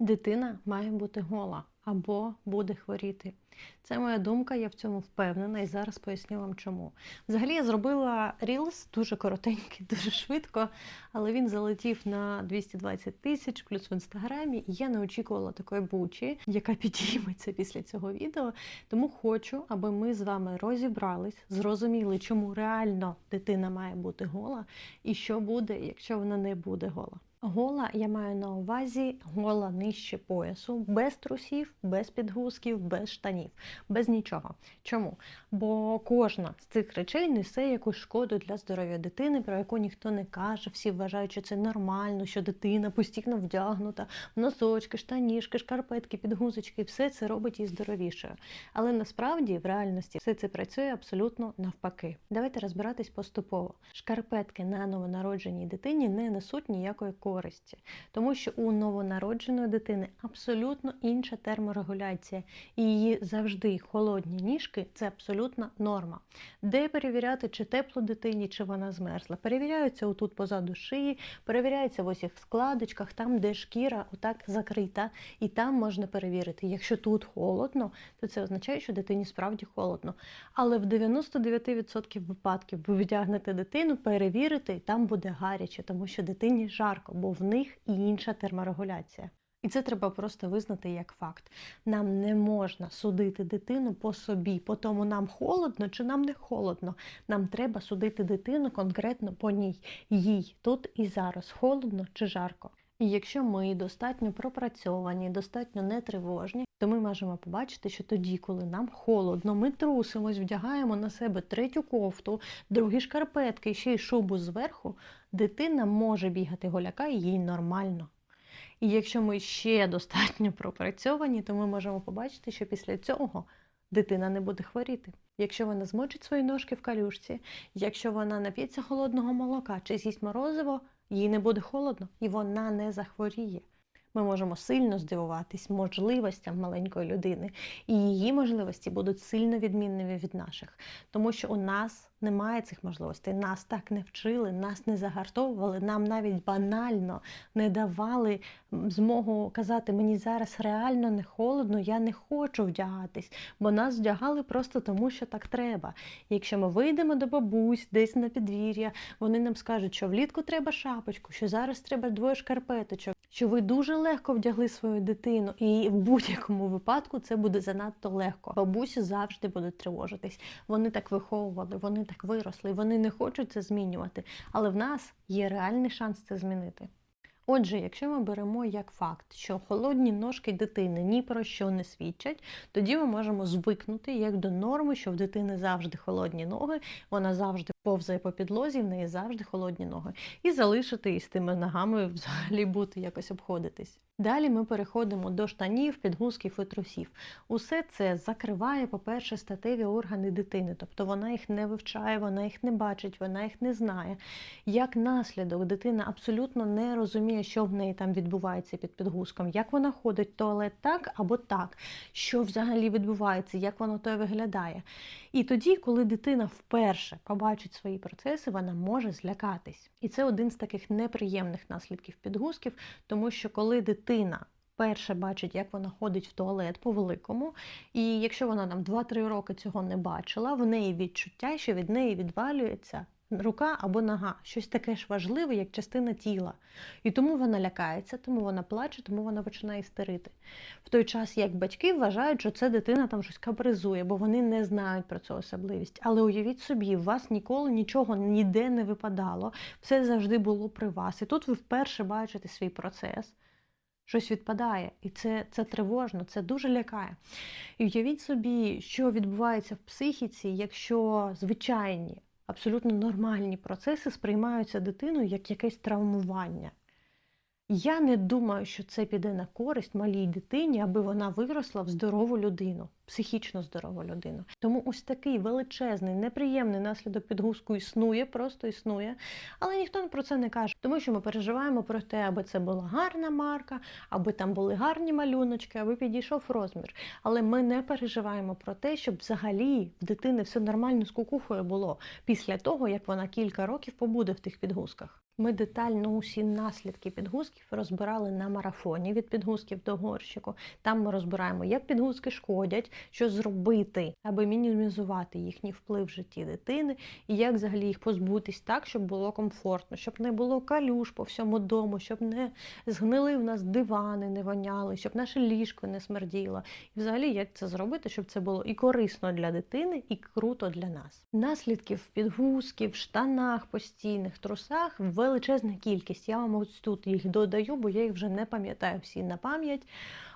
Дитина має бути гола або буде хворіти. Це моя думка, я в цьому впевнена і зараз поясню вам чому. Взагалі я зробила рілс дуже коротенький, дуже швидко, але він залетів на 220 тисяч плюс в інстаграмі, і я не очікувала такої бучі, яка підійметься після цього відео. Тому хочу, аби ми з вами розібрались, зрозуміли, чому реально дитина має бути гола, і що буде, якщо вона не буде гола. Гола я маю на увазі гола нижче поясу, без трусів, без підгузків, без штанів, без нічого. Чому? Бо кожна з цих речей несе якусь шкоду для здоров'я дитини, про яку ніхто не каже. Всі вважають, що це нормально, що дитина постійно вдягнута, носочки, штанішки, шкарпетки, підгузочки, все це робить її здоровішою. Але насправді в реальності все це працює абсолютно навпаки. Давайте розбиратись поступово. Шкарпетки на новонародженій дитині не несуть ніякої користі, тому що у новонародженої дитини абсолютно інша терморегуляція, і її завжди холодні ніжки це абсолютна норма. Де перевіряти, чи тепло дитині, чи вона змерзла? Перевіряються отут позаду шиї, перевіряються в цих складочках, там, де шкіра отак закрита, і там можна перевірити. Якщо тут холодно, то це означає, що дитині справді холодно. Але в 99% випадків ви вдягнете дитину, перевірите, і там буде гаряче, тому що дитині жарко, бо в них і інша терморегуляція. І це треба просто визнати як факт. Нам не можна судити дитину по собі, по тому нам холодно чи нам не холодно. Нам треба судити дитину конкретно по ній, їй тут і зараз, холодно чи жарко. І якщо ми достатньо пропрацьовані, достатньо нетривожні, то ми можемо побачити, що тоді, коли нам холодно, ми трусимось, вдягаємо на себе третю кофту, другі шкарпетки ще й шубу зверху, дитина може бігати голяка і їй нормально. І якщо ми ще достатньо пропрацьовані, то ми можемо побачити, що після цього дитина не буде хворіти. Якщо вона змочить свої ножки в калюшці, якщо вона нап'ється холодного молока чи з'їсть морозиво, їй не буде холодно і вона не захворіє. Ми можемо сильно здивуватись можливостям маленької людини, і її можливості будуть сильно відмінними від наших, тому що у нас немає цих можливостей. Нас так не вчили, нас не загартовували, нам навіть банально не давали змогу казати, мені зараз реально не холодно, я не хочу вдягатись, бо нас вдягали просто тому, що так треба. Якщо ми вийдемо до бабусь десь на підвір'я, вони нам скажуть, що влітку треба шапочку, що зараз треба двоє шкарпеточок, що ви дуже легко вдягли свою дитину, і в будь-якому випадку це буде занадто легко. Бабусі завжди будуть тривожитись. Вони так виховували, вони так виросли, вони не хочуть це змінювати. Але в нас є реальний шанс це змінити. Отже, якщо ми беремо як факт, що холодні ножки дитини ні про що не свідчать, тоді ми можемо звикнути як до норми, що в дитини завжди холодні ноги, вона завжди повзає по підлозі, в неї завжди холодні ноги, і залишити із тими ногами взагалі бути якось обходитись. Далі ми переходимо до штанів, підгузків і трусів. Усе це закриває, по-перше, статеві органи дитини, тобто вона їх не вивчає, вона їх не бачить, вона їх не знає. Як наслідок, дитина абсолютно не розуміє, що в неї там відбувається під підгузком, як вона ходить в туалет так або так, що взагалі відбувається, як воно то виглядає. І тоді, коли дитина вперше побачить свої процеси, вона може злякатись. І це один з таких неприємних наслідків підгузків, тому що коли дитина перше бачить, як вона ходить в туалет по-великому, і якщо вона там 2-3 роки цього не бачила, в неї відчуття, що від неї відвалюється. Рука або нога, щось таке ж важливе, як частина тіла. І тому вона лякається, тому вона плаче, тому вона починає істерити. В той час, як батьки вважають, що це дитина там щось капризує, бо вони не знають про цю особливість. Але уявіть собі, у вас ніколи нічого ніде не випадало, все завжди було при вас. І тут ви вперше бачите свій процес. Щось відпадає, і це це тривожно, це дуже лякає. І уявіть собі, що відбувається в психіці, якщо звичайні абсолютно нормальні процеси сприймаються дитиною як якесь травмування. Я не думаю, що це піде на користь малій дитині, аби вона виросла в здорову людину, психічно здорову людину. Тому ось такий величезний, неприємний наслідок підгузку існує, просто існує. Але ніхто про це не каже, тому що ми переживаємо про те, аби це була гарна марка, аби там були гарні малюночки, аби підійшов розмір. Але ми не переживаємо про те, щоб взагалі в дитини все нормально з кукухою було після того, як вона кілька років побуде в тих підгузках. Ми детально усі наслідки підгузків розбирали на марафоні від підгузків до горщику. Там ми розбираємо, як підгузки шкодять, що зробити, аби мінімізувати їхній вплив в житті дитини, і як взагалі їх позбутись так, щоб було комфортно, щоб не було калюш по всьому дому, щоб не згнили в нас дивани, не воняли, щоб наше ліжко не смерділо. І взагалі, як це зробити, щоб це було і корисно для дитини, і круто для нас. Наслідків підгузків, штанах постійних, трусах величезна кількість. Я вам ось тут їх додаю, бо я їх вже не пам'ятаю всі на пам'ять.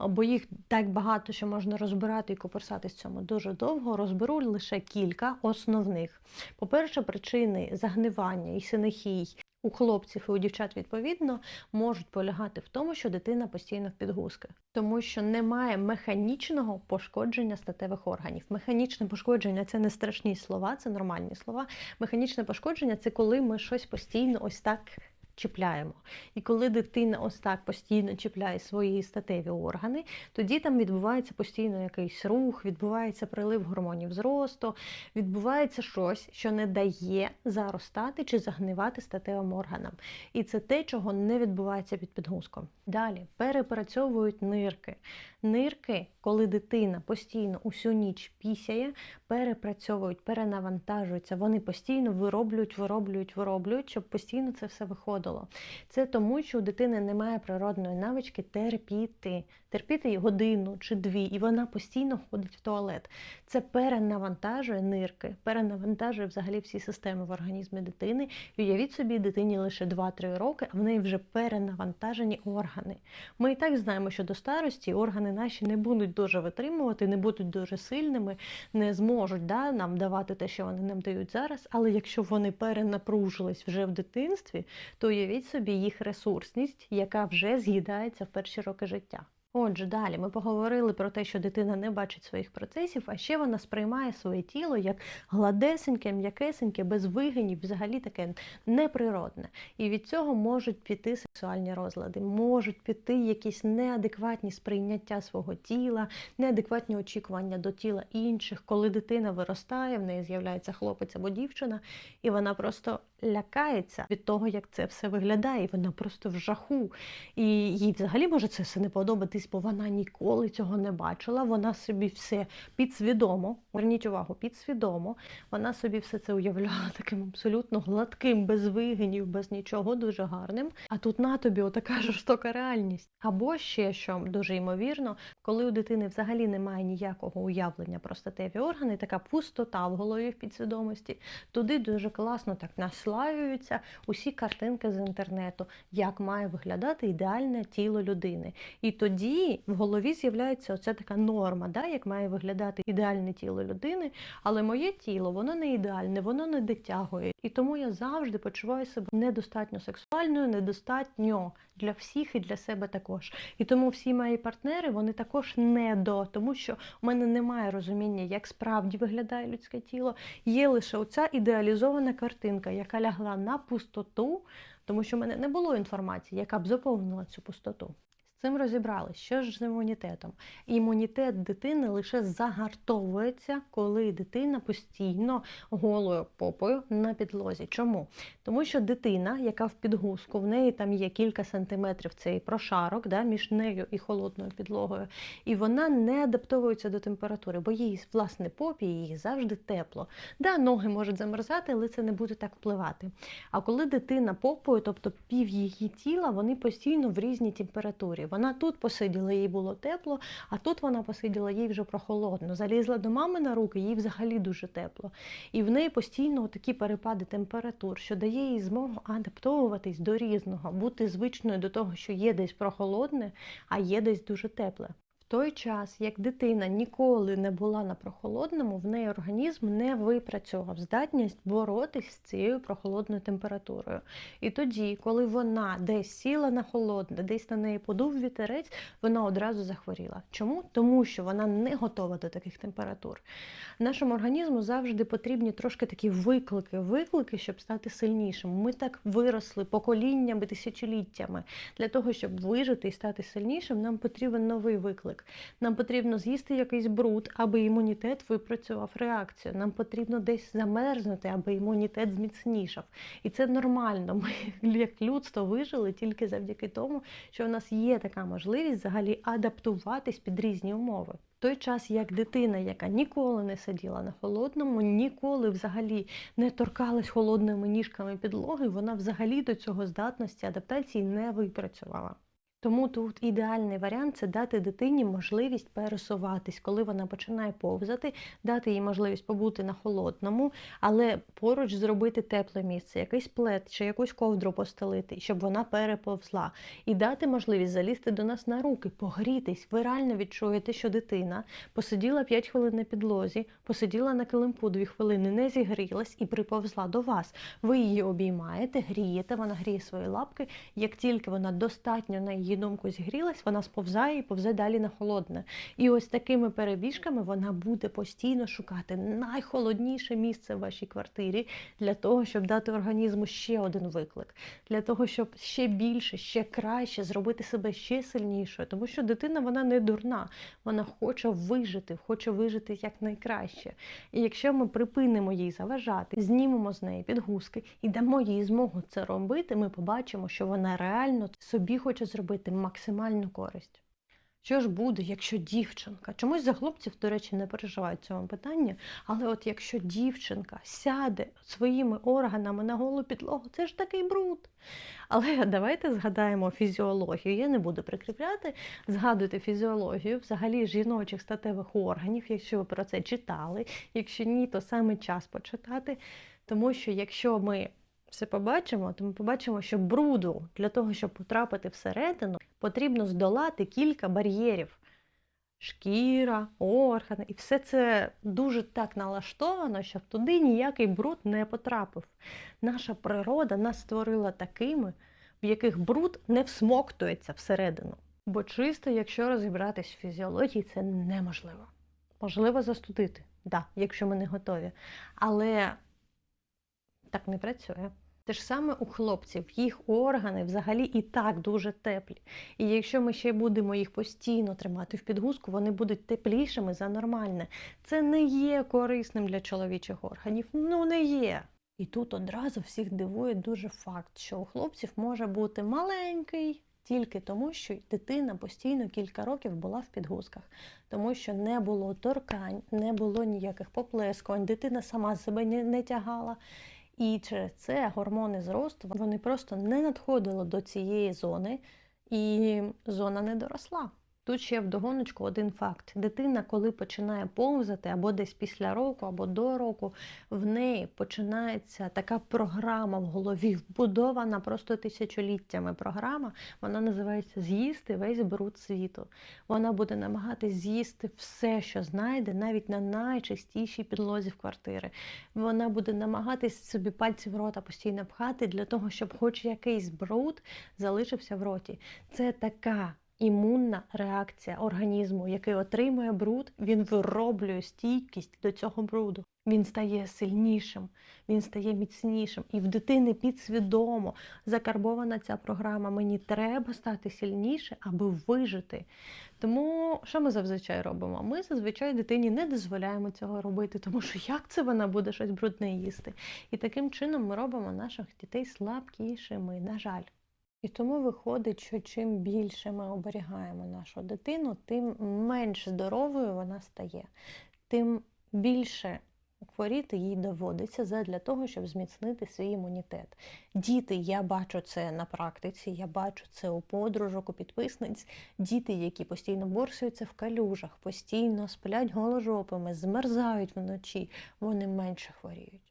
Бо їх так багато, що можна розбирати і коперсатись цьому дуже довго. Розберу лише кілька основних. По-перше, причини загнивання і синехій у хлопців і у дівчат відповідно можуть полягати в тому, що дитина постійно в підгузках, тому що немає механічного пошкодження статевих органів. Механічне пошкодження це не страшні слова, це нормальні слова. Механічне пошкодження це коли ми щось постійно ось так. Чіпляємо. І коли дитина ось так постійно чіпляє свої статеві органи, тоді там відбувається постійно якийсь рух, відбувається прилив гормонів зросту, відбувається щось, що не дає заростати чи загнивати статевим органам. І це те, чого не відбувається під підгузком. Далі перепрацьовують нирки. Нирки, коли дитина постійно усю ніч пісяє, перепрацьовують, перенавантажуються, вони постійно вироблюють, вироблюють, вироблюють, щоб постійно це все виходило. Це тому, що у дитини немає природної навички терпіти, терпіти годину чи дві, і вона постійно ходить в туалет. Це перенавантажує нирки, перенавантажує взагалі всі системи в організмі дитини. І уявіть собі, дитині лише 2-3 роки, а в неї вже перенавантажені органи. Ми і так знаємо, що до старості органи наші не будуть дуже витримувати, не будуть дуже сильними, не зможуть да, нам давати те, що вони нам дають зараз. Але якщо вони перенапружились вже в дитинстві, то уявіть собі їх ресурсність, яка вже з'їдається в перші роки життя. Отже, далі ми поговорили про те, що дитина не бачить своїх процесів, а ще вона сприймає своє тіло як гладесеньке, м'якесеньке, без вигинів, взагалі таке неприродне. І від цього можуть піти сексуальні розлади, можуть піти якісь неадекватні сприйняття свого тіла, неадекватні очікування до тіла інших, коли дитина виростає, в неї з'являється хлопець або дівчина, і вона просто лякається від того, як це все виглядає, і вона просто в жаху. І їй взагалі може це все не подобатись, бо вона ніколи цього не бачила. Вона собі все підсвідомо, зверніть увагу, підсвідомо, вона собі все це уявляла таким абсолютно гладким, без вигинів, без нічого, дуже гарним. А тут на тобі отака жорстока реальність. Або ще що дуже ймовірно, коли у дитини взагалі немає ніякого уявлення про статеві органи, така пустота в голові в підсвідомості, туди дуже класно так наслаюються усі картинки з інтернету, як має виглядати ідеальне тіло людини. І тоді в голові з'являється оця така норма, да, як має виглядати ідеальне тіло людини. Але моє тіло, воно не ідеальне, воно не дотягує. І тому я завжди почуваю себе недостатньо сексуальною, недостатньо для всіх і для себе також. І тому всі мої партнери вони також не до, тому що у мене немає розуміння, як справді виглядає людське тіло. Є лише оця ідеалізована картинка, яка лягла на пустоту, тому що в мене не було інформації, яка б заповнила цю пустоту. Цим розібрались, що ж з імунітетом. Імунітет дитини лише загартовується, коли дитина постійно голою попою на підлозі. Чому? Тому що дитина, яка в підгузку, в неї там є кілька сантиметрів цей прошарок да, між нею і холодною підлогою, і вона не адаптовується до температури, бо їй власне попі їй завжди тепло. Да, ноги можуть замерзати, але це не буде так впливати. А коли дитина попою, тобто пів її тіла, вони постійно в різній температурі. Вона тут посиділа, їй було тепло, а тут вона посиділа, їй вже прохолодно. Залізла до мами на руки, їй взагалі дуже тепло. І в неї постійно такі перепади температур, що дає їй змогу адаптовуватись до різного, бути звичною до того, що є десь прохолодне, а є десь дуже тепле. Той час, як дитина ніколи не була на прохолодному, в неї організм не випрацьовував здатність боротись з цією прохолодною температурою. І тоді, коли вона десь сіла на холодне, десь на неї подув вітерець, вона одразу захворіла. Чому? Тому що вона не готова до таких температур. Нашому організму завжди потрібні трошки такі виклики, виклики, щоб стати сильнішим. Ми так виросли поколіннями, тисячоліттями. Для того, щоб вижити і стати сильнішим, нам потрібен новий виклик. Виклик. Нам потрібно з'їсти якийсь бруд, аби імунітет випрацював реакцію. Нам потрібно десь замерзнути, аби імунітет зміцнішав. І це нормально. Ми як людство вижили тільки завдяки тому, що в нас є така можливість взагалі адаптуватись під різні умови. Той час, як дитина, яка ніколи не сиділа на холодному, ніколи взагалі не торкалась холодними ніжками підлоги, вона взагалі до цього здатності адаптації не випрацювала. Тому тут ідеальний варіант це дати дитині можливість пересуватись, коли вона починає повзати, дати їй можливість побути на холодному, але поруч зробити тепле місце, якийсь плед чи якусь ковдру постелити, щоб вона переповзла, і дати можливість залізти до нас на руки, погрітись. Ви реально відчуєте, що дитина посиділа 5 хвилин на підлозі, посиділа на килимку 2 хвилини, не зігрілась і приповзла до вас. Ви її обіймаєте, грієте, вона гріє свої лапки. Як тільки вона достатньо на її думку зігрілась, вона сповзає і повзе далі на холодне. І ось такими перебіжками вона буде постійно шукати найхолодніше місце в вашій квартирі для того, щоб дати організму ще один виклик, для того, щоб ще більше, ще краще зробити себе ще сильнішою. Тому що дитина вона не дурна, вона хоче вижити, хоче вижити якнайкраще. І якщо ми припинимо їй заважати, знімемо з неї підгузки і дамо їй змогу це робити, ми побачимо, що вона реально собі хоче зробити максимальну користь. Що ж буде, якщо дівчинка? Чомусь за хлопців, до речі, не переживають в цьому питанні, але от якщо дівчинка сяде своїми органами на голу підлогу, це ж такий бруд. Але давайте згадаємо фізіологію. Я не буду прикріпляти. Згадуйте фізіологію взагалі жіночих статевих органів, якщо ви про це читали. Якщо ні, то саме час почитати. Тому що якщо ми все побачимо, то ми побачимо, що бруду для того, щоб потрапити всередину, потрібно здолати кілька бар'єрів. Шкіра, органи, і все це дуже так налаштовано, щоб туди ніякий бруд не потрапив. Наша природа нас створила такими, в яких бруд не всмоктується всередину. Бо чисто, якщо розібратись в фізіології, це неможливо. Можливо застудити, да, якщо ми не готові. Але так не працює. Те ж саме у хлопців, їх органи взагалі і так дуже теплі. І якщо ми ще будемо їх постійно тримати в підгузку, вони будуть теплішими за нормальне. Це не є корисним для чоловічих органів. Ну не є. І тут одразу всіх дивує дуже факт, що у хлопців може бути маленький. Тільки тому, що дитина постійно кілька років була в підгузках, тому що не було торкань, не було ніяких поплескувань, дитина сама себе не, не тягала. І через це гормони зросту вони просто не надходили до цієї зони, і зона не доросла. Тут ще вдогоночку один факт: дитина, коли починає повзати або десь після року, або до року, в неї починається така програма в голові, вбудована просто тисячоліттями програма. Вона називається З'їсти весь бруд світу. Вона буде намагатись з'їсти все, що знайде, навіть на найчистішій підлозі в квартири. Вона буде намагатись собі пальці в рота постійно пхати для того, щоб хоч якийсь бруд залишився в роті. Це така імунна реакція організму, який отримує бруд, він вироблює стійкість до цього бруду. Він стає сильнішим, він стає міцнішим. І в дитини підсвідомо закарбована ця програма. Мені треба стати сильніше, аби вижити. Тому що ми зазвичай робимо? Ми зазвичай дитині не дозволяємо цього робити, тому що як це вона буде щось брудне їсти? І таким чином ми робимо наших дітей слабкішими, на жаль. І тому виходить, що чим більше ми оберігаємо нашу дитину, тим менш здоровою вона стає, тим більше хворіти їй доводиться задля того, щоб зміцнити свій імунітет. Діти, я бачу це на практиці, я бачу це у подружок, у підписниць. Діти, які постійно борсуються в калюжах, постійно сплять голожопими, змерзають вночі, вони менше хворіють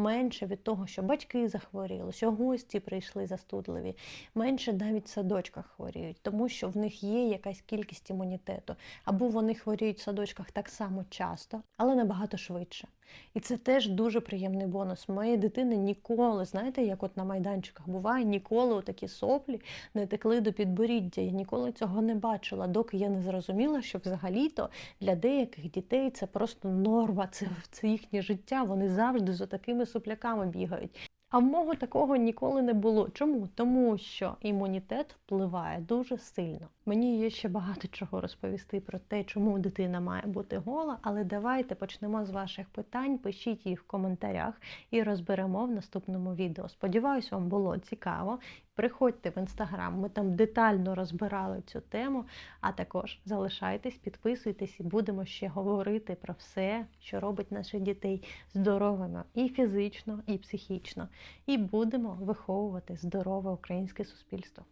менше від того, що батьки захворіли, що гості прийшли застудливі, менше навіть в садочках хворіють, тому що в них є якась кількість імунітету. Або вони хворіють в садочках так само часто, але набагато швидше. І це теж дуже приємний бонус. Моєї дитини ніколи, знаєте, як от на майданчиках буває, ніколи такі соплі не текли до підборіддя. Я ніколи цього не бачила, доки я не зрозуміла, що взагалі-то для деяких дітей це просто норма, це, це їхнє життя. Вони завжди з такими сопляками бігають. А в мого такого ніколи не було. Чому? Тому що імунітет впливає дуже сильно. Мені є ще багато чого розповісти про те, чому дитина має бути гола, але давайте почнемо з ваших питань. Пишіть їх в коментарях і розберемо в наступному відео. Сподіваюсь, вам було цікаво. Приходьте в інстаграм, ми там детально розбирали цю тему. А також залишайтесь, підписуйтесь і будемо ще говорити про все, що робить наших дітей здоровими і фізично, і психічно. І будемо виховувати здорове українське суспільство.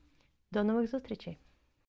До нових зустрічей!